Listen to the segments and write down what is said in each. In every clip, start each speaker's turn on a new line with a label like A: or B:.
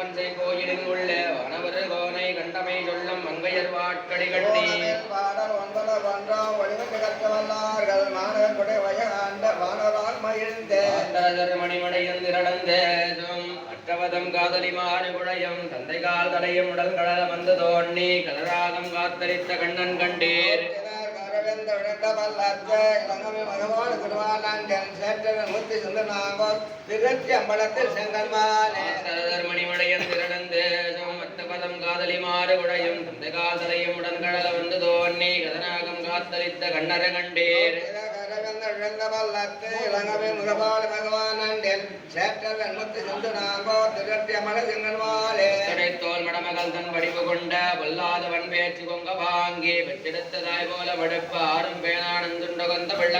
A: திருப்பஞ்சை கோயிலின் உள்ள வனவரு கோனை கண்டமை சொல்லும் மங்கையர் வாட்களி கட்டி.
B: பாடல் ஒன்பது ஒன்றாம் ஒளிவு கற்றவல்லார்கள் மாணவர் குடை வயகாண்ட வானரால் மகிழ்ந்தே.
A: மணிமடையும் திரடந்தேசும் அற்றவதம் காதலி மாறுகுழையும் தந்தை கால் தடையும் உடல் கடல வந்து தோண்ணி கலராகம் காத்தரித்த கண்ணன் கண்டீர்.
B: திருச்சியம்பலத்தில் செங்கன்மானே
A: ஆண்டரசர் மணிமடையும் திரடந்தேசும் அற்றவதம் உடையும் மாறுகுழையும் தந்தை உடன் கடல வந்து தோன்னி கதனாகம் காத்தளித்த கண்ணர கண்டீர். தோல் மடமகள் தன் வடிவு கொண்ட வல்லாதவன் பேச்சு கொங்க வாங்கி பெற்றெடுத்ததாய் போல வடுப்பு ஆறும் பேனானந்துண்ட கொந்த வெள்ள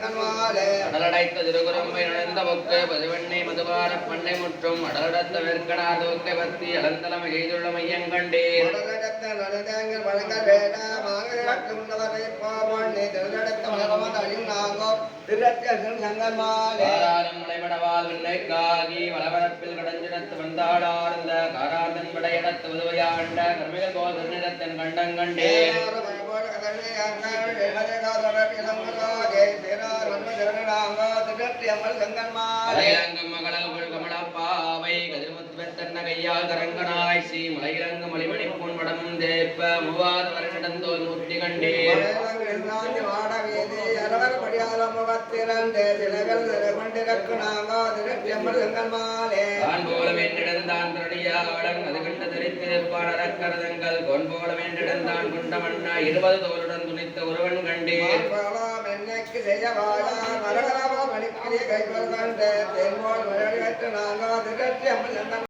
A: கண்டேன் கடலடைத்த திருகுரம்பை நுழைந்த பொக்கு பதுவெண்ணை மதுபார பண்ணை முற்றும் அடலடத்த வெற்கனார் தோக்கை பத்தி அலந்தலம் எய்துள்ள மையம் கண்டேன். வளவரப்பில் கடஞ்சிடத்து வந்தாடார்ந்த காரார்தன் படையடத் உதவையாண்ட கர்மிகள் போல் திருநிறத்தன் கண்டங்கண்டேன் மலையிலங்கம் மகளல் புல் கமலப்பாவை கதிர்முத்துவத் கையால் கரங்கனாய் ஸ்ரீ மலையிலங்கு மலிமணி பூன் வடமும் தேப்ப மூவாத வருடந்தோல் மூர்த்தி கண்டேன். இருபது தோளுடன் துணித்த ஒருவன் கண்டேன்
B: மரகரவா மணிக்கிரிய கைகள் கண்டு தென்போல் மழை நாங்கள்